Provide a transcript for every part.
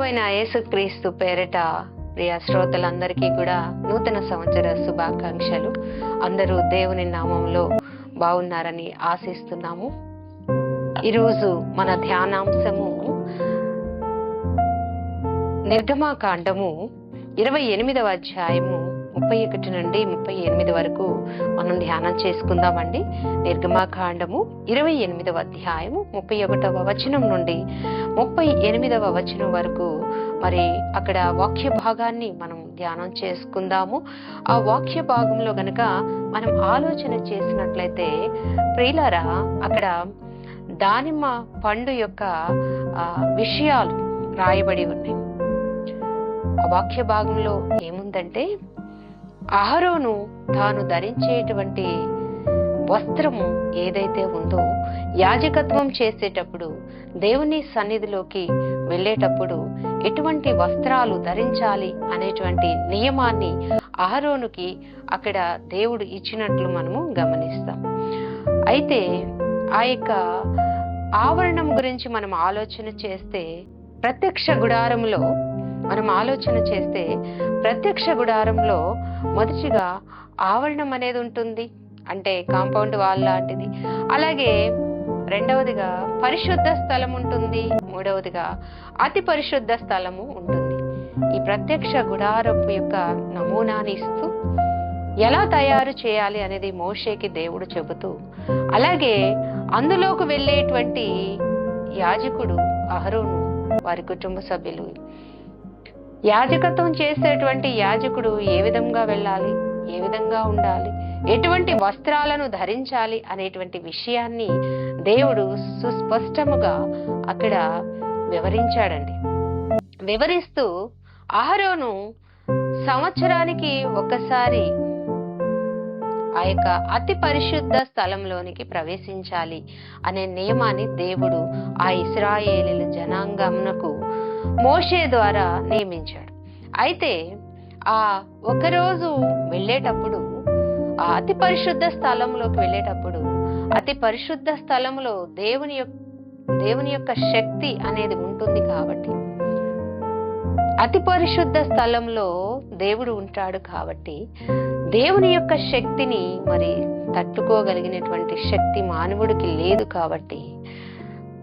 ప్రభువైన యేసుక్రీస్తు పేరిట ప్రియ శ్రోతలందరికీ కూడా నూతన సంవత్సర శుభాకాంక్షలు. అందరూ దేవుని నామంలో బాగున్నారని ఆశిస్తున్నాము. ఈరోజు మన ధ్యానాంశము నిర్గమాకాండము ఇరవై ఎనిమిదవ అధ్యాయము ముప్పై ఒకటి నుండి ముప్పై ఎనిమిది వరకు మనం ధ్యానం చేసుకుందామండి. నిర్గమాకాండము ఇరవై ఎనిమిదవ అధ్యాయము ముప్పై ఒకటవ వచనం నుండి ముప్పై ఎనిమిదవ వచనం వరకు మరి అక్కడ వాక్య భాగాన్ని మనం ధ్యానం చేసుకుందాము. ఆ వాక్య భాగంలో గనక మనం ఆలోచన చేసినట్లయితే ప్రియులారా అక్కడ దానిమ్మ పండు యొక్క విషయాలు రాయబడి ఉన్నాయి. ఆ వాక్య భాగంలో ఏముందంటే అహరోను తాను ధరించేటువంటి వస్త్రము ఏదైతే ఉందో యాజకత్వం చేసేటప్పుడు దేవుని సన్నిధిలోకి వెళ్ళేటప్పుడు ఎటువంటి వస్త్రాలు ధరించాలి అనేటువంటి నియమాన్ని అహరోనుకి అక్కడ దేవుడు ఇచ్చినట్లు మనము గమనిస్తాం. అయితే ఆ యొక్క ఆవరణం గురించి మనం ఆలోచన చేస్తే ప్రత్యక్ష గుడారంలో మనం ఆలోచన చేస్తే ప్రత్యక్ష గుడారంలో మొదటిగా ఆవరణం అనేది ఉంటుంది. అంటే కాంపౌండ్ వాల్ లాంటిది. అలాగే రెండవదిగా పరిశుద్ధ స్థలం ఉంటుంది. మూడవదిగా అతి పరిశుద్ధ స్థలము ఉంటుంది. ఈ ప్రత్యక్ష గుడారపు యొక్క నమూనాని ఇస్తూ ఎలా తయారు చేయాలి అనేది మోషేకి దేవుడు చెబుతూ అలాగే అందులోకి వెళ్ళేటువంటి యాజకుడు అహరును వారి కుటుంబ సభ్యులు. యాజకత్వం చేసేటువంటి యాజకుడు ఏ విధంగా వెళ్ళాలి? ఏ విధంగా ఉండాలి? ఎటువంటి వస్త్రాలను ధరించాలి అనేటువంటి విషయాన్ని దేవుడు సుస్పష్టముగా అక్కడ వివరించాడండి. వివరిస్తూ ఆహరోను సంవత్సరానికి ఒకసారి ఆ యొక్క అతి పరిశుద్ధ స్థలంలోనికి ప్రవేశించాలి అనే నియమాన్ని దేవుడు ఆ ఇస్రాయేలీల జనాంగమునకు మోషే ద్వారా నియమించాడు. అయితే ఆ ఒకరోజు వెళ్ళేటప్పుడు ఆ అతి పరిశుద్ధ స్థలంలోకి వెళ్ళేటప్పుడు అతి పరిశుద్ధ స్థలంలో దేవుని యొక్క దేవుని యొక్క శక్తి అనేది ఉంటుంది కాబట్టి. అతి పరిశుద్ధ స్థలంలో దేవుడు ఉంటాడు కాబట్టి దేవుని యొక్క శక్తిని మరి తట్టుకోగలిగినటువంటి శక్తి మానవుడికి లేదు కాబట్టి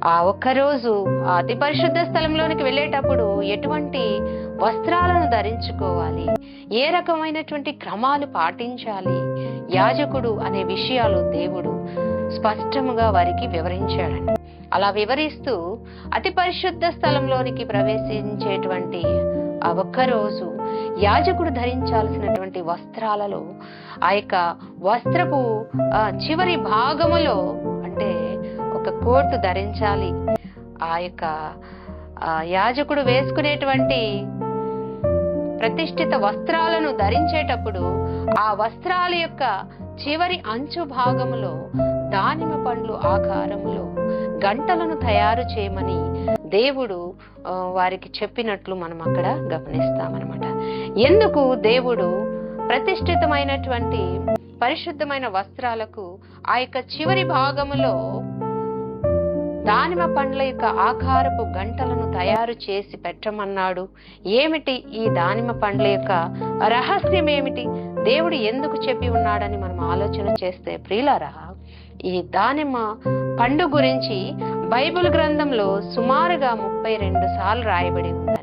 ఆ ఒక్కరోజు ఆ అతి పరిశుద్ధ స్థలంలోనికి వెళ్ళేటప్పుడు ఎటువంటి వస్త్రాలను ధరించుకోవాలి? ఏ రకమైనటువంటి క్రమాలు పాటించాలి? యాజకుడు అనే విషయాలు దేవుడు స్పష్టముగా వారికి వివరించాడండి. అలా వివరిస్తూ అతి పరిశుద్ధ స్థలంలోనికి ప్రవేశించేటువంటి ఆ ఒక్కరోజు యాజకుడు ధరించాల్సినటువంటి వస్త్రాలలో ఆ యొక్క వస్త్రపు ఆ, చివరి భాగములో అంటే ఒక కోటు ధరించాలి. ఆ యొక్క యాజకుడు వేసుకునేటువంటి ప్రతిష్ఠిత వస్త్రాలను ధరించేటప్పుడు ఆ వస్త్రాల యొక్క చివరి అంచు భాగములో దానిమ పండ్లు ఆకారములో గంటలను తయారు చేయమని దేవుడు వారికి చెప్పినట్లు మనం అక్కడ గమనిస్తామన్నమాట. ఎందుకు దేవుడు ప్రతిష్ఠితమైనటువంటి పరిశుద్ధమైన వస్త్రాలకు ఆ యొక్క చివరి భాగములో దానిమ పండ్ల యొక్క ఆకారపు గంటలను తయారు చేసి పెట్టమన్నాడు. ఏమిటి ఈ దానిమ పండ్ల యొక్క రహస్యం ఏమిటి దేవుడు ఎందుకు చెప్పి ఉన్నాడని మనం ఆలోచన చేస్తే ప్రియులారా ఈ దానిమ్మ పండు గురించి బైబిల్ గ్రంథంలో సుమారుగా ముప్పై రెండు సార్లు రాయబడి ఉంది.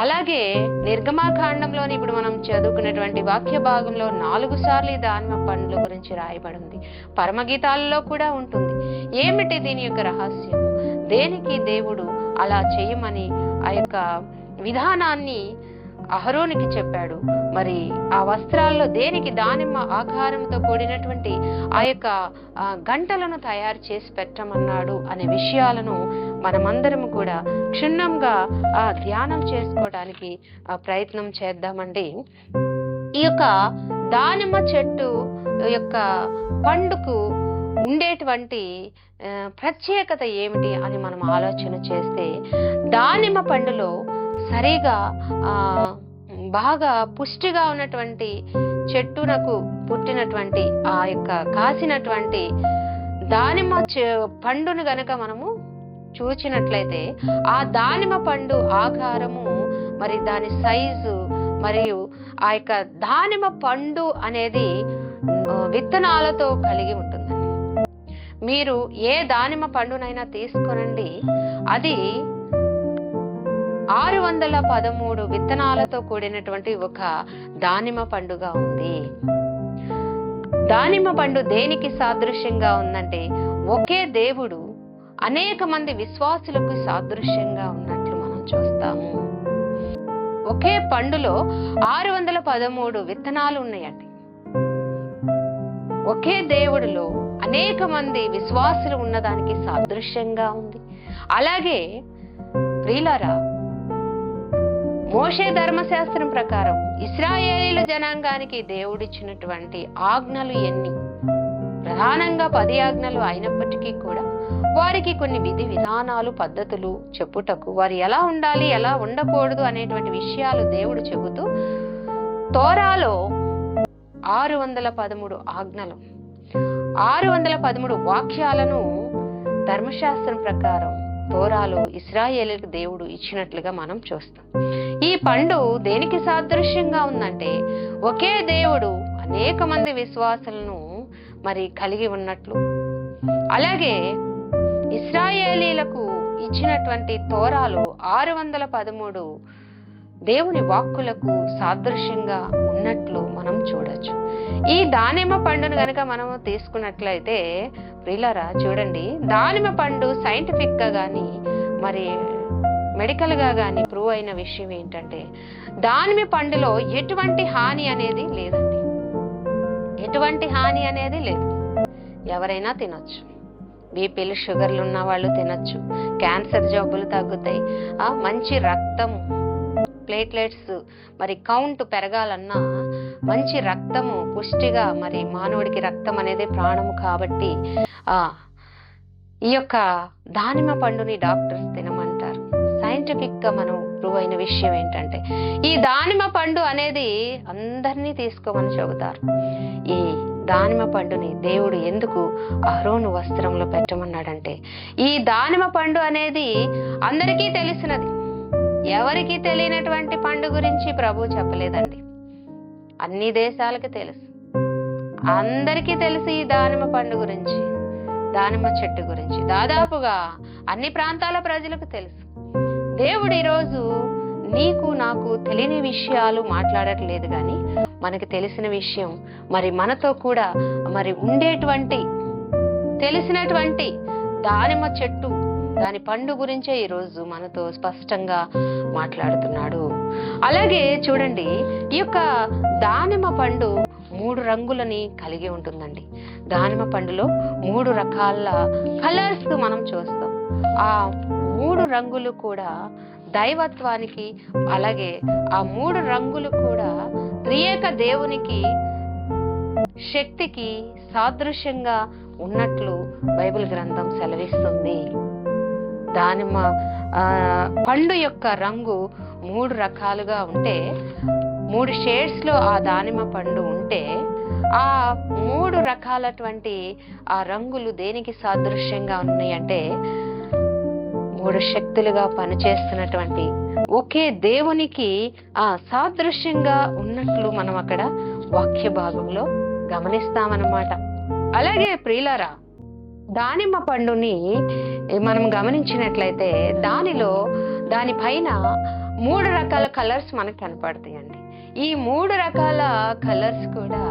అలాగే నిర్గమాకాండంలోని ఇప్పుడు మనం చదువుకున్నటువంటి వాక్య భాగంలో నాలుగు సార్లు ఈ దానిమ్మ పండ్ల గురించి రాయబడి ఉంది పరమగీతాలలో కూడా ఉంటుంది. ఏమిటి దీని యొక్క రహస్యం దేనికి దేవుడు అలా చేయమని ఆ యొక్క విధానాన్ని అహరోనికి చెప్పాడు. మరి ఆ వస్త్రాల్లో దేనికి దానిమ్మ ఆకారంతో కూడినటువంటి ఆ యొక్క గంటలను తయారు చేసి పెట్టమన్నాడు అనే విషయాలను మనమందరం కూడా క్షుణ్ణంగా ఆ, ధ్యానం చేసుకోవడానికి ఆ, ప్రయత్నం చేద్దామండి. ఈ యొక్క దానిమ్మ చెట్టు యొక్క పండుకు ఉండేటువంటి ప్రత్యేకత ఏమిటి అని మనం ఆలోచన చేస్తే దానిమ్మ పండులో సరిగా బాగా పుష్టిగా ఉన్నటువంటి చెట్టునకు పుట్టినటువంటి ఆ యొక్క కాసినటువంటి దానిమ్మ చె- పండును గనక మనము చూచినట్లయితే ఆ దానిమ పండు ఆకారము మరి దాని సైజు మరియు ఆ యొక్క దానిమ పండు అనేది విత్తనాలతో కలిగి ఉంటుందండి. మీరు ఏ దానిమ పండునైనా తీసుకొనండి అది ఆరు వందల పదమూడు విత్తనాలతో కూడినటువంటి ఒక దానిమ పండుగ ఉంది. దానిమ్మ పండు దేనికి సాదృశ్యంగా ఉందంటే ఒకే దేవుడు అనేక మంది విశ్వాసులకు సాదృశ్యంగా ఉన్నట్లు మనం చూస్తాము. ఒకే పండులో ఆరు వందల పదమూడు విత్తనాలు ఉన్నాయండి ఒకే దేవుడిలో అనేక మంది విశ్వాసులు ఉన్నదానికి సాదృశ్యంగా ఉంది. అలాగే ప్రియులారా మోషే ధర్మశాస్త్రం ప్రకారం ఇస్రాయేలీల జనాంగానికి దేవుడిచ్చినటువంటి ఆజ్ఞలు ఎన్ని? ప్రధానంగా పది ఆజ్ఞలు అయినప్పటికీ కూడా వారికి కొన్ని విధి విధానాలు పద్ధతులు చెప్పుటకు వారు ఎలా ఉండాలి ఎలా ఉండకూడదు అనేటువంటి విషయాలు దేవుడు చెబుతూ తోరాలో ఆరు వందల పదమూడు ఆజ్ఞలు. ఆరు వందల పదమూడు వాక్యాలను ధర్మశాస్త్రం ప్రకారం తోరాలో ఇస్రాయేలుకు దేవుడు ఇచ్చినట్లుగా మనం చూస్తాం. ఈ పండు దేనికి సాదృశ్యంగా ఉందంటే ఒకే దేవుడు అనేక మంది విశ్వాసులను మరి కలిగి ఉన్నట్లు. అలాగే ఇస్రాయేలీలకు ఇచ్చినటువంటి తోరాలు ఆరు వందల పదమూడు దేవుని వాక్కులకు సాదృశ్యంగా ఉన్నట్లు మనం చూడొచ్చు. ఈ దానిమ్మ పండును గనక మనము తీసుకున్నట్లయితే ప్రియులరా చూడండి దానిమ్మ పండు సైంటిఫిక్గా గాని మరి మెడికల్గా గాని ప్రూవ్ అయిన విషయం ఏంటంటే దానిమ్మ పండులో ఎటువంటి హాని అనేది లేదండి ఎటువంటి హాని అనేది లేదు. ఎవరైనా తినొచ్చు. బీపీలు షుగర్లు ఉన్న వాళ్ళు తినొచ్చు. క్యాన్సర్ జబ్బులు తగ్గుతాయి. ఆ మంచి రక్తము ప్లేట్లెట్స్ మరి కౌంట్ పెరగాలన్నా మంచి రక్తము పుష్టిగా మరి మానవుడికి రక్తం అనేది ప్రాణము కాబట్టి ఆ ఈ యొక్క దానిమ్మ పండుని డాక్టర్స్ తినమంటారు. సైంటిఫిక్గా మనం ప్రూవ్ అయిన విషయం ఏంటంటే ఈ దానిమ్మ పండు అనేది అందరినీ తీసుకోమని చెబుతారు. ఈ దానిమ్మ పండుని దేవుడు ఎందుకు అహరోను వస్త్రంలో పెట్టమన్నాడంటే ఈ దానిమ్మ పండు అనేది అందరికీ తెలిసినది. ఎవరికి తెలియనటువంటి పండు గురించి ప్రభు చెప్పలేదండి. అన్ని దేశాలకి తెలుసు. అందరికీ తెలుసు ఈ దానిమ్మ పండు గురించి దానిమ్మ చెట్టు గురించి. దాదాపుగా అన్ని ప్రాంతాల ప్రజలకు తెలుసు. దేవుడు ఈరోజు నీకు నాకు తెలియని విషయాలు మాట్లాడట్లేదు కానీ మనకు తెలిసిన విషయం మరి మనతో కూడా మరి ఉండేటువంటి తెలిసినటువంటి దానిమ్మ చెట్టు దాని పండు గురించే ఈరోజు మనతో స్పష్టంగా మాట్లాడుతున్నాడు. అలాగే చూడండి ఈ యొక్క దానిమ్మ పండు మూడు రంగులని కలిగి ఉంటుందండి. దానిమ్మ పండులో మూడు రకాల కలర్స్ మనం చూస్తాం. ఆ మూడు రంగులు కూడా దైవత్వానికి అలాగే ఆ మూడు రంగులు కూడా త్రియేక దేవునికి శక్తికి సాదృశ్యంగా ఉన్నట్లు బైబిల్ గ్రంథం సెలవిస్తుంది. దానిమ్మ ఆ, పండు యొక్క రంగు మూడు రకాలుగా ఉంటే మూడు షేడ్స్లో ఆ దానిమ్మ పండు ఉంటే ఆ మూడు రకాలటువంటి ఆ రంగులు దేనికి సాదృశ్యంగా ఉన్నాయంటే మూడు శక్తులుగా పనిచేస్తున్నటువంటి ఒకే దేవునికి ఆ సాదృశ్యంగా ఉన్నట్లు మనం అక్కడ వాక్య భాగంలో గమనిస్తామన్నమాట. అలాగే ప్రియులారా దానిమ్మ పండుని మనం గమనించినట్లయితే దానిలో దానిపైన మూడు రకాల కలర్స్ మనకు కనపడతాయండి. ఈ మూడు రకాల కలర్స్ కూడా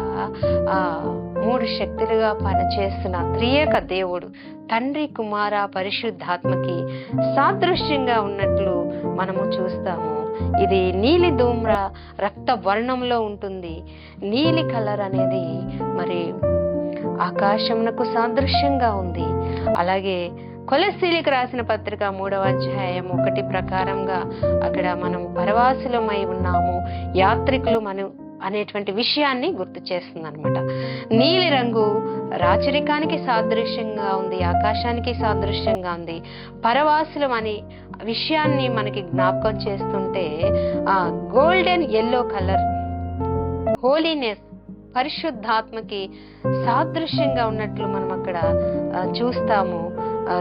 మూడు శక్తులుగా పనిచేస్తున్న త్రియేక దేవుడు తండ్రి కుమార పరిశుద్ధాత్మకి సాదృశ్యంగా ఉన్నట్లు మనము చూస్తాము. ఇది నీలి ధూమ్ర రక్త వర్ణంలో ఉంటుంది. నీలి కలర్ అనేది మరి ఆకాశమునకు సాదృశ్యంగా ఉంది. అలాగే కొలసీలికి రాసిన పత్రిక మూడవ అధ్యాయం ఒకటి ప్రకారంగా అక్కడ మనం పరవాసులమై ఉన్నాము. యాత్రికులు మనం అనేటువంటి విషయాన్ని గుర్తు చేస్తుంది అనమాట నీలిరంగు రాచరికానికి సాదృశ్యంగా ఉంది ఆకాశానికి సాదృశ్యంగా ఉంది. పరవాసులం అనే విషయాన్ని మనకి జ్ఞాపకం చేస్తుంటే ఆ గోల్డెన్ ఎల్లో కలర్ హోలీనెస్ పరిశుద్ధాత్మకి సాదృశ్యంగా ఉన్నట్లు మనం అక్కడ చూస్తాము.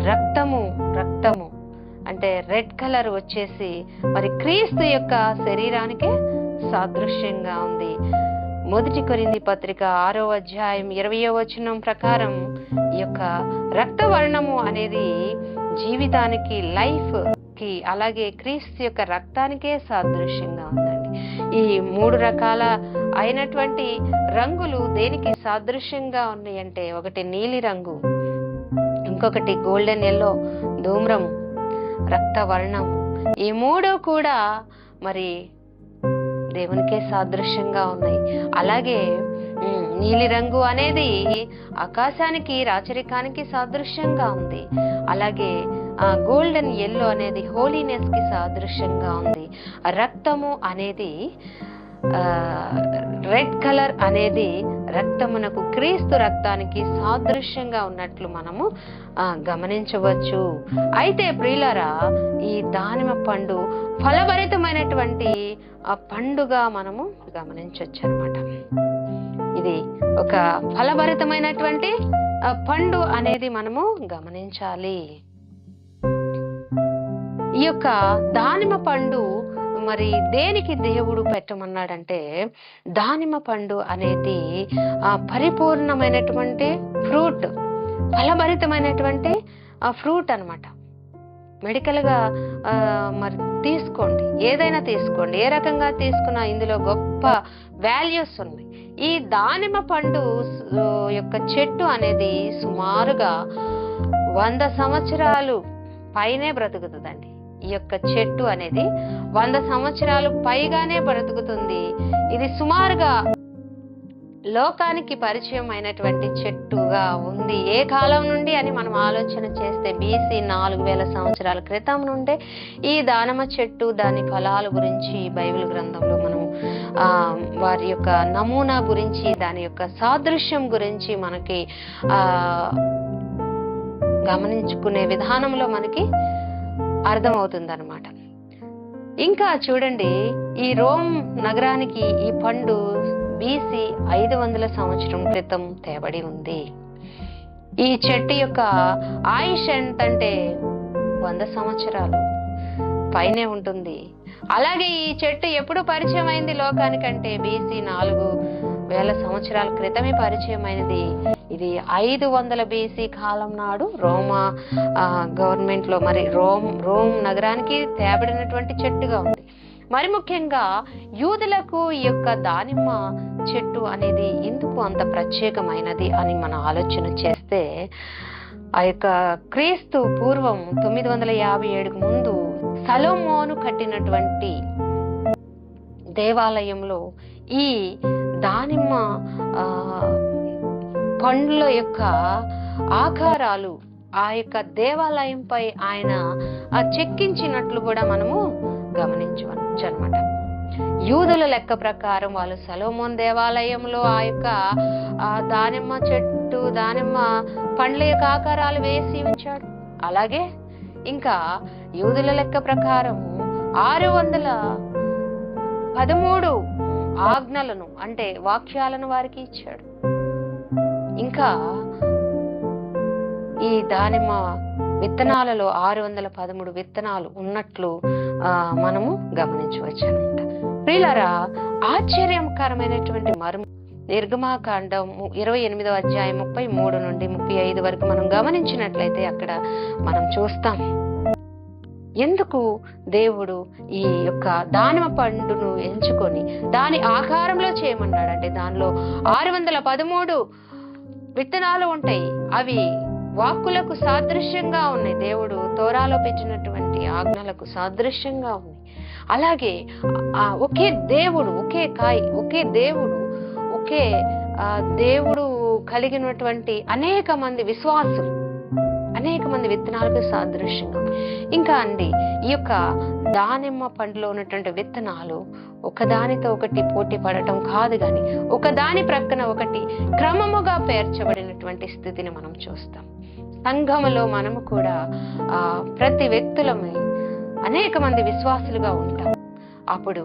రక్తము రక్తము అంటే రెడ్ కలర్ వచ్చేసి మరి క్రీస్తు యొక్క శరీరానికే సాదృశ్యంగా ఉంది. మొదటి కొరింది పత్రిక ఆరో అధ్యాయం ఇరవయో వచనం ప్రకారం ఈ యొక్క రక్తవర్ణము అనేది జీవితానికి లైఫ్కి అలాగే క్రీస్తు యొక్క రక్తానికే సాదృశ్యంగా ఉందండి. ఈ మూడు రకాల అయినటువంటి రంగులు దేనికి సాదృశ్యంగా ఉన్నాయి అంటే ఒకటి నీలి రంగు ఇంకొకటి గోల్డెన్ ఎల్లో ధూమ్రం రక్తవర్ణం ఈ మూడు కూడా మరి దేవునికే సాదృశ్యంగా ఉన్నాయి. అలాగే నీలిరంగు అనేది ఆకాశానికి రాచరికానికి సాదృశ్యంగా ఉంది. అలాగే గోల్డెన్ ఎల్లో అనేది హోలీనెస్కి సాదృశ్యంగా ఉంది. రక్తము అనేది రెడ్ కలర్ అనేది రక్తమునకు క్రీస్తు రక్తానికి సాదృశ్యంగా ఉన్నట్లు మనము గమనించవచ్చు. అయితే ప్రియులరా ఈ దానిమ పండు ఫలభరితమైనటువంటి ఆ పండుగ మనము గమనించవచ్చు అనమాట ఇది ఒక ఫలభరితమైనటువంటి ఆ, పండు అనేది మనము గమనించాలి. ఈ యొక్క దానిమ పండు మరి దేనికి దేవుడు పెట్టమన్నాడంటే దానిమ పండు అనేది ఆ పరిపూర్ణమైనటువంటి ఫ్రూట్ ఫలభరితమైనటువంటి ఆ ఫ్రూట్ అన్నమాట. మెడికల్గా మరి తీసుకోండి. ఏదైనా తీసుకోండి. ఏ రకంగా తీసుకున్నా ఇందులో గొప్ప వాల్యూస్ ఉన్నాయి. ఈ దానిమ పండు యొక్క చెట్టు అనేది సుమారుగా వంద సంవత్సరాలు పైనే బ్రతుకుతుందండి. ఈ యొక్క చెట్టు అనేది వంద సంవత్సరాలు పైగానే బ్రతుకుతుంది. ఇది సుమారుగా లోకానికి పరిచయం అయినటువంటి చెట్టుగా ఉంది. ఏ కాలం నుండి అని మనం ఆలోచన చేస్తే బీసీ నాలుగు వేల సంవత్సరాల క్రితం నుండే ఈ దానమ చెట్టు దాని ఫలాల గురించి బైబిల్ గ్రంథంలో మనం ఆ వారి యొక్క నమూనా గురించి దాని యొక్క సాదృశ్యం గురించి మనకి ఆ గమనించుకునే విధానంలో మనకి అర్థమవుతుంది అనమాట ఇంకా చూడండి ఈ రోమ్ నగరానికి ఈ పండు బీసీ ఐదు వందల సంవత్సరం క్రితం తేబడి ఉంది. ఈ చెట్టు యొక్క ఆయుష్ ఎంతంటే వంద సంవత్సరాలు. పైనే ఉంటుంది. అలాగే ఈ చెట్టు ఎప్పుడు పరిచయం అయింది లోకానికంటే బీసీ నాలుగు వేల సంవత్సరాల క్రితమే పరిచయమైనది. ఇది ఐదు వందల బీసీ కాలం నాడు రోమా గవర్నమెంట్లో మరి రోమ్ రోమ్ నగరానికి తేబడినటువంటి చెట్టుగా ఉంది. మరి ముఖ్యంగా యూదులకు ఈ యొక్క దానిమ్మ చెట్టు అనేది ఎందుకు అంత ప్రత్యేకమైనది అని మనం ఆలోచన చేస్తే ఆ యొక్క క్రీస్తు పూర్వం తొమ్మిది వందల యాభై ఏడుకు ముందు సలోమోను కట్టినటువంటి దేవాలయంలో ఈ దానిమ్మ పండ్ల యొక్క ఆకారాలు ఆ యొక్క దేవాలయంపై ఆయన చెక్కించినట్లు కూడా మనము గమనించవచ్చు అనమాట యూదుల లెక్క ప్రకారం వాళ్ళు సలోమోన్ దేవాలయంలో ఆ యొక్క దానిమ్మ చెట్టు దానిమ్మ పండ్ల యొక్క ఆకారాలు వేసి ఉంచాడు. అలాగే ఇంకా యూదుల లెక్క ప్రకారం ఆరు వందల పదమూడు ఆజ్ఞలను అంటే వాక్యాలను వారికి ఇచ్చాడు. ఇంకా ఈ దానిమ్మ విత్తనాలలో ఆరు వందల పదమూడు విత్తనాలు ఉన్నట్లు మనము గమనించవచ్చు అనమాట ప్రియులరా ఆశ్చర్యకరమైనటువంటి మర్మ నిర్గమాకాండం ఇరవై ఎనిమిదవ అధ్యాయం ముప్పై మూడు నుండి ముప్పై ఐదు వరకు మనం గమనించినట్లయితే అక్కడ మనం చూస్తాం. ఎందుకు దేవుడు ఈ యొక్క దానిమ పండును ఎంచుకొని దాని ఆకారంలో చేయమన్నాడంటే దానిలో ఆరు వందల పదమూడు విత్తనాలు ఉంటాయి. అవి వాక్కులకు సాదృశ్యంగా ఉన్నాయి. దేవుడు తోరాలో పెట్టినటువంటి ఆజ్ఞలకు సాదృశ్యంగా ఉంది అలాగే ఒకే దేవుడు ఒకే కాయ ఒకే దేవుడు ఒకే దేవుడు కలిగినటువంటి అనేక మంది విశ్వాసులు అనేక మంది విత్తనాలకు సాదృశ్యంగా ఇంకా అండి ఈ యొక్క దానిమ్మ పండులో ఉన్నటువంటి విత్తనాలు ఒకదానితో ఒకటి పోటీ పడటం కాదు కానీ ఒకదాని ప్రక్కన ఒకటి క్రమముగా పేర్చబడినటువంటి స్థితిని మనం చూస్తాం. సంఘములో మనము కూడా ఆ ప్రతి వ్యక్తులమే అనేక మంది విశ్వాసులుగా ఉంటాం. అప్పుడు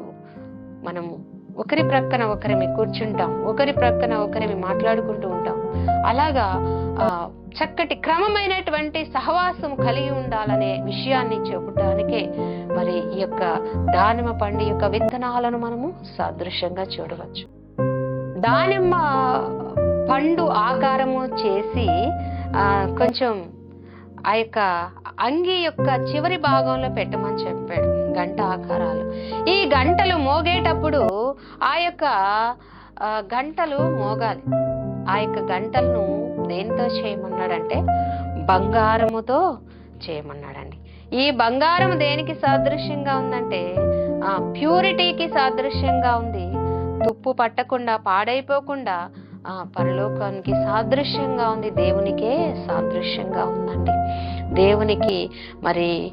మనము ఒకరి ప్రక్కన ఒకరిమి కూర్చుంటాం ఒకరి ప్రక్కన ఒకరిమి మాట్లాడుకుంటూ ఉంటాం. అలాగా ఆ, చక్కటి క్రమమైనటువంటి సహవాసం కలిగి ఉండాలనే విషయాన్ని చెప్పడానికే మరి ఈ యొక్క దానిమ్మ పండు యొక్క విత్తనాలను మనము సాదృశ్యంగా చూడవచ్చు. దానిమ్మ పండు ఆకారము చేసి కొంచెం ఆ యొక్క అంగి యొక్క చివరి భాగంలో పెట్టమని చెప్పాడు. గంట ఆకారాలు. ఈ గంటలు మోగేటప్పుడు ఆ యొక్క గంటలు మోగాలి. ఆ యొక్క గంటలను దేనితో చేయమన్నాడంటే బంగారముతో చేయమన్నాడండి. ఈ బంగారం దేనికి సాదృశ్యంగా ఉందంటే ఆ ప్యూరిటీకి సాదృశ్యంగా ఉంది. తుప్పు పట్టకుండా పాడైపోకుండా పరలోకానికి సాదృశ్యంగా ఉంది. దేవునికే సాదృశ్యంగా ఉందండి. దేవునికి మరి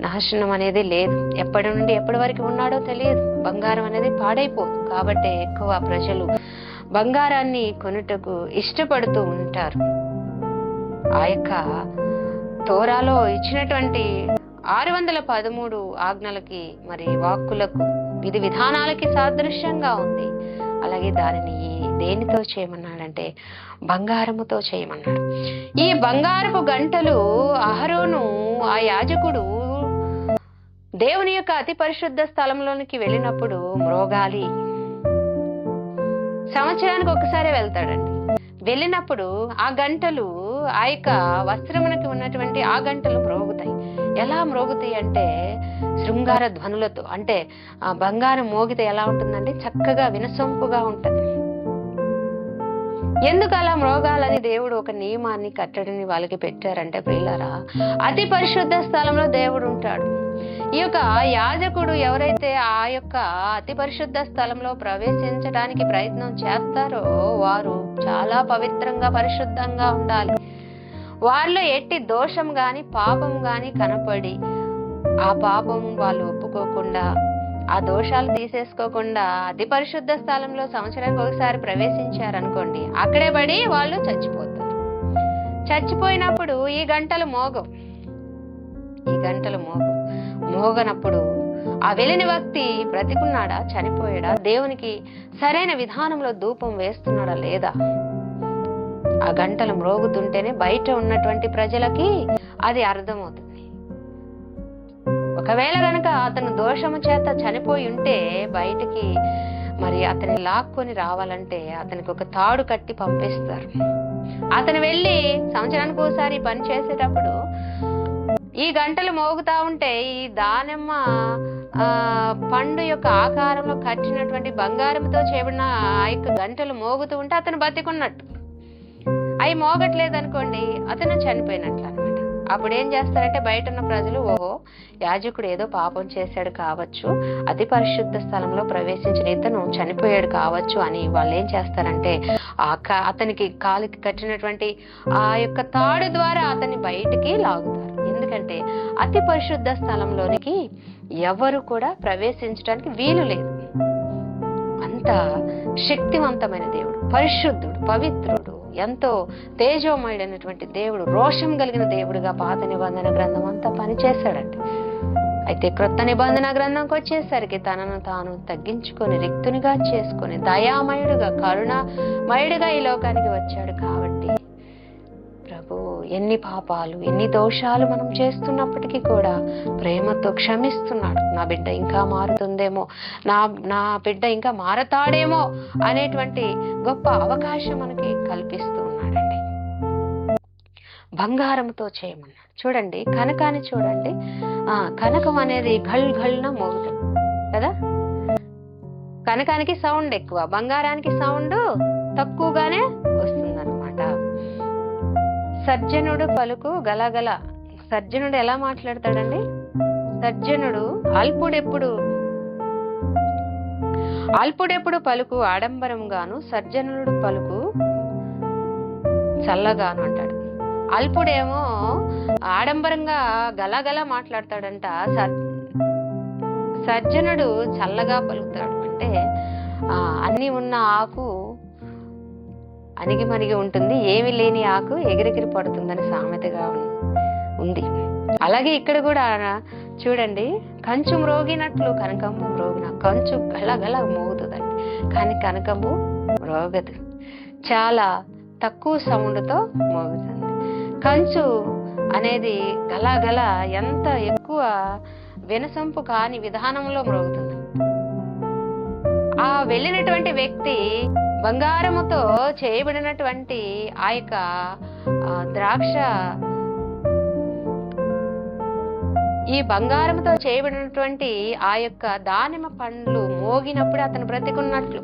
నాశనం అనేది లేదు. ఎప్పటి నుండి ఎప్పటి వరకు ఉన్నాడో తెలియదు. బంగారం అనేది పాడైపోదు. కాబట్టి ఎక్కువ ప్రజలు బంగారాన్ని కొనుటకు ఇష్టపడుతూ ఉంటారు. ఆ యొక్క తోరాలో ఇచ్చినటువంటి ఆరు వందల పదమూడు ఆజ్ఞలకి మరి వాక్కులకు విధి విధానాలకి సాదృశ్యంగా ఉంది. అలాగే దానిని దేనితో చేయమన్నాడంటే బంగారముతో చేయమన్నాడు. ఈ బంగారపు గంటలు అహరోను ఆ యాజకుడు దేవుని యొక్క అతి పరిశుద్ధ స్థలంలోనికి వెళ్ళినప్పుడు మ్రోగాలి. సంవత్సరానికి ఒకసారి వెళ్తాడండి. వెళ్ళినప్పుడు ఆ గంటలు ఆ యొక్క వస్త్రమునకి ఉన్నటువంటి ఆ గంటలు మ్రోగుతాయి. ఎలా మ్రోగుతాయి అంటే శృంగార ధ్వనులతో అంటే ఆ బంగారం మోగితే ఎలా ఉంటుందంటే చక్కగా వినసొంపుగా ఉంటుంది. ఎందుకు అలా మ్రోగాలని దేవుడు ఒక నియమాన్ని కట్టడిని వాళ్ళకి పెట్టారంటే ప్రియులారా అతి పరిశుద్ధ స్థలంలో దేవుడు ఉంటాడు. ఈ యొక్క యాజకుడు ఎవరైతే ఆ యొక్క అతి పరిశుద్ధ స్థలంలో ప్రవేశించడానికి ప్రయత్నం చేస్తారో వారు చాలా పవిత్రంగా పరిశుద్ధంగా ఉండాలి. వారిలో ఎట్టి దోషం గాని పాపం గాని కనపడి ఆ పాపం వాళ్ళు ఒప్పుకోకుండా ఆ దోషాలు తీసేసుకోకుండా అతి పరిశుద్ధ స్థలంలో సంవత్సరానికి ఒకసారి ప్రవేశించారనుకోండి అక్కడే పడి వాళ్ళు చచ్చిపోతారు. చచ్చిపోయినప్పుడు ఈ గంటలు మోగం. ఈ గంటలు మోగం. మోగనప్పుడు ఆ వెళ్ళిన వ్యక్తి బ్రతికున్నాడా చనిపోయాడా దేవునికి సరైన విధానంలో ధూపం వేస్తున్నాడా లేదా? ఆ గంటలు మ్రోగుతుంటేనే బయట ఉన్నటువంటి ప్రజలకి అది అర్థమవుతుంది. ఒకవేళ గనక అతను దోషము చేత చనిపోయి ఉంటే బయటికి మరి అతని లాక్కొని రావాలంటే అతనికి ఒక తాడు కట్టి పంపిస్తారు. అతను వెళ్ళి సంవత్సరానికి ఒకసారి పని చేసేటప్పుడు ఈ గంటలు మోగుతా ఉంటే ఈ దానిమ్మ పండు యొక్క ఆకారంలో కట్టినటువంటి బంగారంతో చేయబడిన ఆ యొక్క గంటలు మోగుతూ ఉంటే అతను బతికున్నట్టు. అవి మోగట్లేదు అనుకోండి అతను చనిపోయినట్లు అప్పుడు ఏం చేస్తారంటే బయట ఉన్న ప్రజలు ఓహో యాజకుడు ఏదో పాపం చేశాడు కావచ్చు అతి పరిశుద్ధ స్థలంలో ప్రవేశించిన ఇతను చనిపోయాడు కావచ్చు అని వాళ్ళు ఏం చేస్తారంటే ఆ అతనికి కాలికి కట్టినటువంటి ఆ యొక్క తాడు ద్వారా అతన్ని బయటికి లాగుతారు. ఎందుకంటే అతి పరిశుద్ధ స్థలంలోనికి ఎవరు కూడా ప్రవేశించడానికి వీలు లేదు. అంత శక్తివంతమైన దేవుడు పరిశుద్ధుడు పవిత్రుడు ఎంతో తేజోమయుడైనటువంటి దేవుడు రోషం కలిగిన దేవుడిగా పాత నిబంధన గ్రంథం అంతా పనిచేశాడండి అయితే క్రొత్త నిబంధన గ్రంథంకి వచ్చేసరికి తనను తాను తగ్గించుకొని రిక్తునిగా చేసుకొని దయామయుడుగా కరుణామయుడుగా ఈ లోకానికి వచ్చాడు కాబట్టి ఎన్ని పాపాలు ఎన్ని దోషాలు మనం చేస్తున్నప్పటికీ కూడా ప్రేమతో క్షమిస్తున్నాడు. నా బిడ్డ ఇంకా మారుతుందేమో నా నా బిడ్డ ఇంకా మారతాడేమో అనేటువంటి గొప్ప అవకాశం మనకి కల్పిస్తూ ఉన్నాడండి. బంగారంతో చేయమన్నాడు. చూడండి కనకాన్ని చూడండి. ఆ కనకం అనేది ఘల్ ఘల్న మోగుతుంది కదా? కనకానికి సౌండ్ ఎక్కువ బంగారానికి సౌండ్ తక్కువగానే వస్తుందన్నమాట సజ్జనుడు పలుకు గలగల. సజ్జనుడు ఎలా మాట్లాడతాడండి? సజ్జనుడు అల్పుడెప్పుడు అల్పుడెప్పుడు పలుకు ఆడంబరంగాను సజ్జనుడు పలుకు చల్లగాను అంటాడు. అల్పుడేమో ఆడంబరంగా గలగల మాట్లాడతాడంట. సర్ సజ్జనుడు చల్లగా పలుకుతాడు. అంటే అన్నీ అన్ని ఉన్న ఆకు అణిగి మణిగి ఉంటుంది. ఏమి లేని ఆకు ఎగిరెగిరి పడుతుందని సామెతగా ఉంది. అలాగే ఇక్కడ కూడా చూడండి. కంచు మ్రోగినట్లు కనకంబు మ్రోగిన కంచు గలగల మోగుతుందండి. కానీ కనకంబు మ్రోగదు. చాలా తక్కువ సౌండ్తో మోగుతుంది. కంచు అనేది గలగల ఎంత ఎక్కువ వినసొంపు కాని విధానంలో మ్రోగుతుంది. ఆ వెళ్ళినటువంటి వ్యక్తి బంగారముతో చేయబడినటువంటి ఆ యొక్క ద్రాక్ష ఈ బంగారంతో చేయబడినటువంటి ఆ యొక్క దానిమ పండ్లు మోగినప్పుడు అతను బ్రతికున్నట్లు.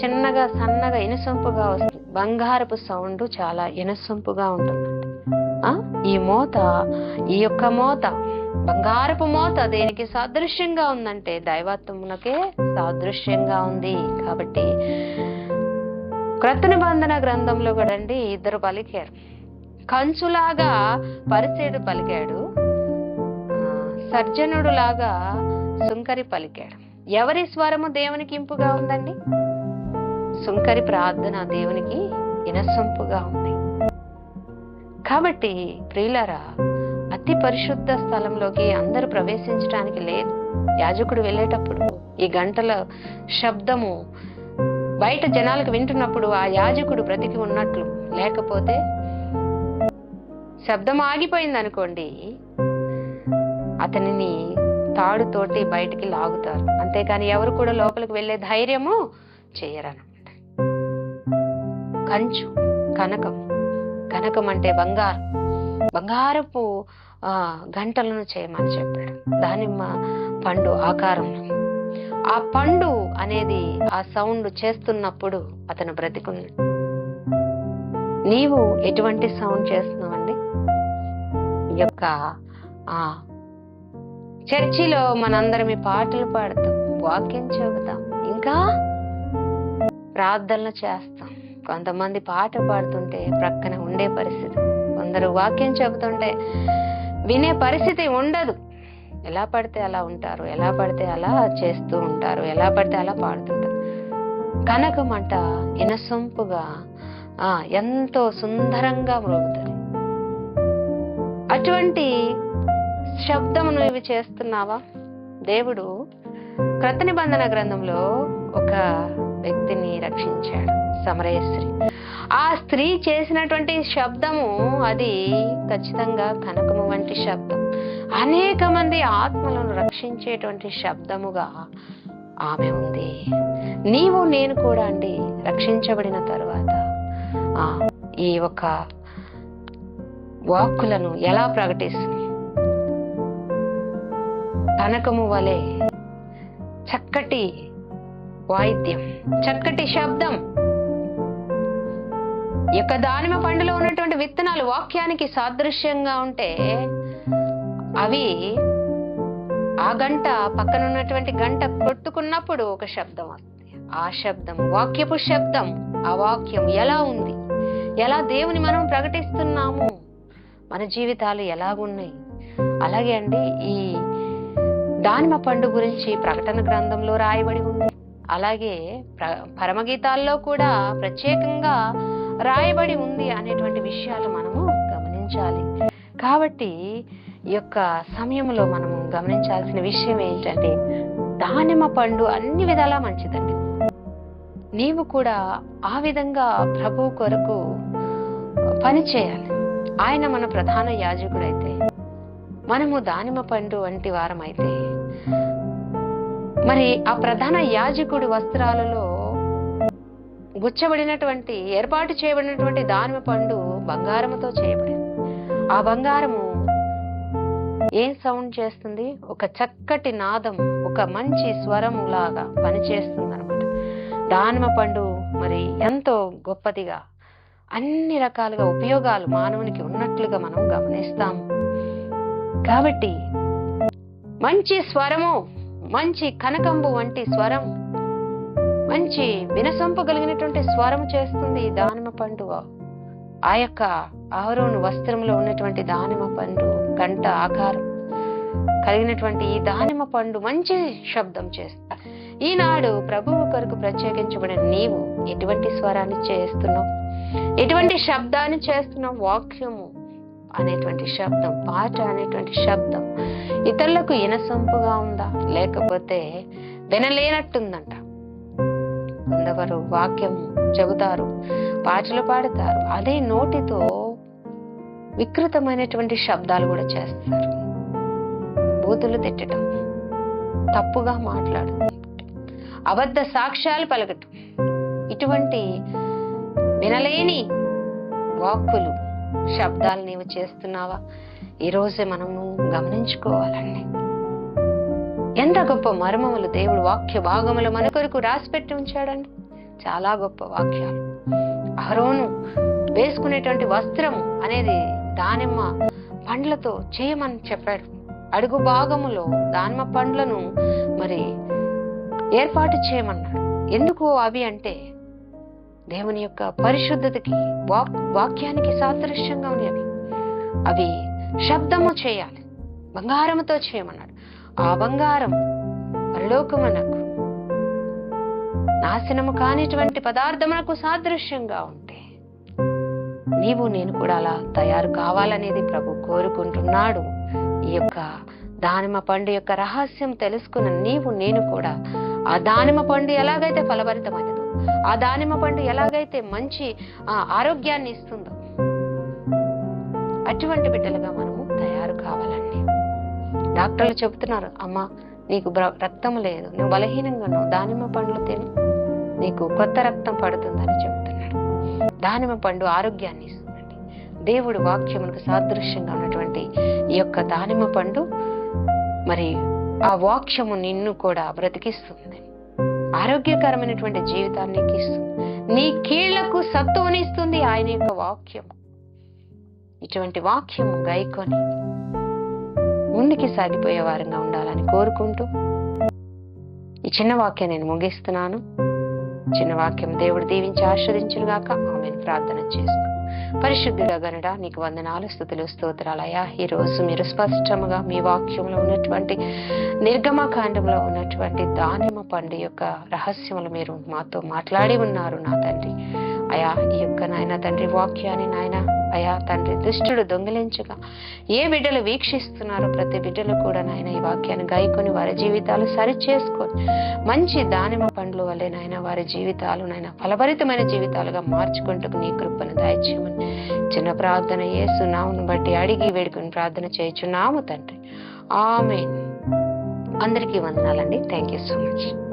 చిన్నగా సన్నగా ఇనుసొంపుగా వస్తుంది బంగారపు సౌండ్ చాలా ఇనుసొంపుగా ఉంటుంది ఆ, ఈ మోత ఈ యొక్క మోత. బంగారపు మోత దేనికి సాదృశ్యంగా ఉందంటే దైవత్వమునకే సాదృశ్యంగా ఉంది. కాబట్టి క్రొత్త నిబంధన గ్రంథంలో కూడా అండి ఇద్దరు పలికారు. కంచులాగా పరిచేడు పలికాడు. సర్జనుడు లాగా సుంకరి పలికాడు. ఎవరి స్వరము దేవునికి ఇంపుగా ఉందండి? సుంకరి ప్రార్థన దేవునికి ఇనసొంపుగా ఉంది. కాబట్టి ప్రియులరా అతి పరిశుద్ధ స్థలంలోకి అందరూ ప్రవేశించడానికి లేదు. యాజకుడు వెళ్ళేటప్పుడు ఈ గంటల శబ్దము బయట జనాలకు వింటున్నప్పుడు ఆ యాజకుడు బ్రతికి ఉన్నట్లు. లేకపోతే శబ్దం ఆగిపోయింది అనుకోండి. అతనిని తాడుతోటి బయటికి లాగుతారు. అంతేకాని ఎవరు కూడా లోపలికి వెళ్ళే ధైర్యము చేయరనమాట కంచు కనకం. కనకం అంటే బంగారం. బంగారపు ఆ గంటలను చేయమని చెప్పాడు. దానిమ్మ పండు ఆకారంలో ఆ పండు అనేది ఆ సౌండ్ చేస్తున్నప్పుడు అతను బ్రతికున్నాడు. నీవు ఎటువంటి సౌండ్ చేస్తున్నావండి? యొక్క ఆ చర్చిలో మనందరం ఈ పాటలు పాడతాం వాక్యం చెబుతాం ఇంకా ప్రార్థనలు చేస్తాం. కొంతమంది పాట పాడుతుంటే ప్రక్కన ఉండే పరిస్థితి. కొందరు వాక్యం చెబుతుంటే వినే పరిస్థితి ఉండదు. ఎలా పడితే అలా ఉంటారు ఎలా పడితే అలా చేస్తూ ఉంటారు ఎలా పడితే అలా పాడుతుంటారు. కనకమంట ఇనసొంపుగా ఆ ఎంతో సుందరంగా మ్రోగుతుంది. అటువంటి శబ్దము నువ్వు చేస్తున్నావా? దేవుడు క్రత నిబంధన గ్రంథంలో ఒక వ్యక్తిని రక్షించాడు సమరయశ్రీ ఆ స్త్రీ చేసినటువంటి శబ్దము అది ఖచ్చితంగా కనకము వంటి శబ్దం. అనేక మంది ఆత్మలను రక్షించేటువంటి శబ్దముగా ఆమె ఉంది. నీవు నేను కూడా అండి రక్షించబడిన తర్వాత ఆ ఈ ఒక వాక్కులను ఎలా ప్రకటిస్తుంది? కనకము వలె చక్కటి వాయిద్యం చక్కటి శబ్దం. ఈ యొక్క దానిమ పండులో ఉన్నటువంటి విత్తనాలు వాక్యానికి సాదృశ్యంగా ఉంటే అవి ఆ గంట పక్కన ఉన్నటువంటి గంట కొట్టుకున్నప్పుడు ఒక శబ్దం వస్తుంది. ఆ శబ్దం వాక్యపు శబ్దం ఆ వాక్యం ఎలా ఉంది? ఎలా దేవుని మనం ప్రకటిస్తున్నాము? మన జీవితాలు ఎలాగున్నాయి? అలాగే అండి ఈ దానిమ పండు గురించి ప్రకటన గ్రంథంలో రాయబడి ఉంది. అలాగే పరమగీతాల్లో కూడా ప్రత్యేకంగా రాయబడి ఉంది అనేటువంటి విషయాలు మనము గమనించాలి. కాబట్టి ఈ యొక్క సమయంలో మనము గమనించాల్సిన విషయం ఏంటంటే దానిమ్మ పండు అన్ని విధాలా మంచిదండి. నీవు కూడా ఆ విధంగా ప్రభు కొరకు పని చేయాలి. ఆయన మన ప్రధాన యాజకుడైతే మనము దానిమ్మ పండు వంటి వారమైతే మరి ఆ ప్రధాన యాజకుడి వస్త్రాలలో గుచ్చబడినటువంటి ఏర్పాటు చేయబడినటువంటి దానిమ పండు బంగారముతో చేయబడింది. ఆ బంగారము ఏం సౌండ్ చేస్తుంది? ఒక చక్కటి నాదం ఒక మంచి స్వరము లాగా పనిచేస్తుంది అనమాట దానిమ పండు మరి ఎంతో గొప్పదిగా అన్ని రకాలుగా ఉపయోగాలు మానవునికి ఉన్నట్లుగా మనం గమనిస్తాము. కాబట్టి మంచి స్వరము మంచి కనకంబు వంటి స్వరం మంచి వినసొంపు కలిగినటువంటి స్వరం చేస్తుంది ఈ దానిమ పండు. ఆ యొక్క ఆరోను వస్త్రంలో ఉన్నటువంటి దానిమ పండు గంట ఆకారం కలిగినటువంటి ఈ దానిమ పండు మంచి శబ్దం చేస్తా ఈనాడు ప్రభువు కొరకు ప్రత్యేకించబడిన నీవు ఎటువంటి స్వరాన్ని చేస్తున్నావు? ఎటువంటి శబ్దాన్ని చేస్తున్నావు? వాక్యము అనేటువంటి శబ్దం పాట అనేటువంటి శబ్దం ఇతరులకు ఇనసొంపుగా ఉందా? లేకపోతే వినలేనట్టుందంట. కొందరు వాక్యం చెబుతారు పాటలు పాడతారు అదే నోటితో వికృతమైనటువంటి శబ్దాలు కూడా చేస్తారు. బూతులు తిట్టడం తప్పుగా మాట్లాడటం అబద్ధ సాక్ష్యాలు పలకటం ఇటువంటి వినలేని వాక్కులు శబ్దాలు నీవు చేస్తున్నావా? ఈరోజే మనము గమనించుకోవాలండి. ఎంత గొప్ప మర్మములు దేవుడు వాక్య భాగములు మన కొరకు రాసిపెట్టి ఉంచాడండి. చాలా గొప్ప వాక్యాలు. అహరోను వేసుకునేటువంటి వస్త్రం అనేది దానిమ్మ పండ్లతో చేయమని చెప్పాడు. అడుగు భాగములో దానిమ్మ పండ్లను మరి ఏర్పాటు చేయమన్నాడు. ఎందుకు అవి అంటే దేవుని యొక్క పరిశుద్ధతకి వాక్ వాక్యానికి సాదృశ్యంగా ఉన్నవి అవి శబ్దము చేయాలి. బంగారముతో చేయమన్నాడు. ఆ బంగారం పరలోకమునకు నాశనము కానిటువంటి పదార్థమునకు సాదృశ్యంగా ఉంటే నీవు నేను కూడా అలా తయారు కావాలనేది ప్రభు కోరుకుంటున్నాడు. ఈ యొక్క దానిమ పండు యొక్క రహస్యం తెలుసుకున్న నీవు నేను కూడా ఆ దానిమ పండు ఎలాగైతే ఫలభరితమైన ఆ దానిమ్మ పండు ఎలాగైతే మంచి ఆ, ఆరోగ్యాన్ని ఇస్తుందో అటువంటి బిడ్డలుగా మనము తయారు కావాలండి. డాక్టర్లు చెబుతున్నారు అమ్మా నీకు రక్తం లేదు నువ్వు బలహీనంగా ఉన్నావు దానిమ్మ పండ్లు తిని నీకు కొత్త రక్తం పడుతుందని చెబుతున్నాడు. దానిమ్మ పండు ఆరోగ్యాన్ని ఇస్తుందండి. దేవుడు వాక్యములకు సాదృశ్యంగా ఉన్నటువంటి ఈ యొక్క దానిమ్మ పండు మరి ఆ వాక్యము నిన్ను కూడా బ్రతికిస్తుంది ఆరోగ్యకరమైనటువంటి జీవితాన్ని ఇస్తుంది నీ కీళ్ళకు సత్తువనిస్తుంది ఆయన యొక్క వాక్యం. ఇటువంటి వాక్యం గైకొని ముందుకి సాగిపోయే వారంగా ఉండాలని కోరుకుంటూ ఈ చిన్న వాక్యం నేను ముగిస్తున్నాను. చిన్న వాక్యం దేవుడు దీవించి ఆస్వాదించును ఆమెను. ప్రార్థన చేస్తూ పరిశుద్ధుడా గనడ నీకు వందనాలు స్థుతులు స్తోత్రాలయ్యా ఈ రోజు మీరు స్పష్టముగా మీ వాక్యంలో ఉన్నటువంటి నిర్గమకాండంలో ఉన్నటువంటి దానిమ పండు యొక్క రహస్యములు మీరు మాతో మాట్లాడి ఉన్నారు నా తండ్రి. అయా ఈ యొక్క నాయన తండ్రి వాక్యాన్ని నాయన అయా తండ్రి దుష్టుడు దొంగిలించగా. ఏ బిడ్డలు వీక్షిస్తున్నారో ప్రతి బిడ్డలు కూడా నాయన ఈ వాక్యాన్ని గాయకొని వారి జీవితాలు సరి మంచి దానిమ పండ్లు వల్లే నాయన వారి జీవితాలు నాయన ఫలభరితమైన జీవితాలుగా మార్చుకుంటూ నీ కృపను దయచేయమని చిన్న ప్రార్థన ఏసు నామును బట్టి అడిగి వేడుకొని ప్రార్థన చేయుచున్నాము తండ్రి. ఆమె అందరికీ వందనాలండి. Thank you so much.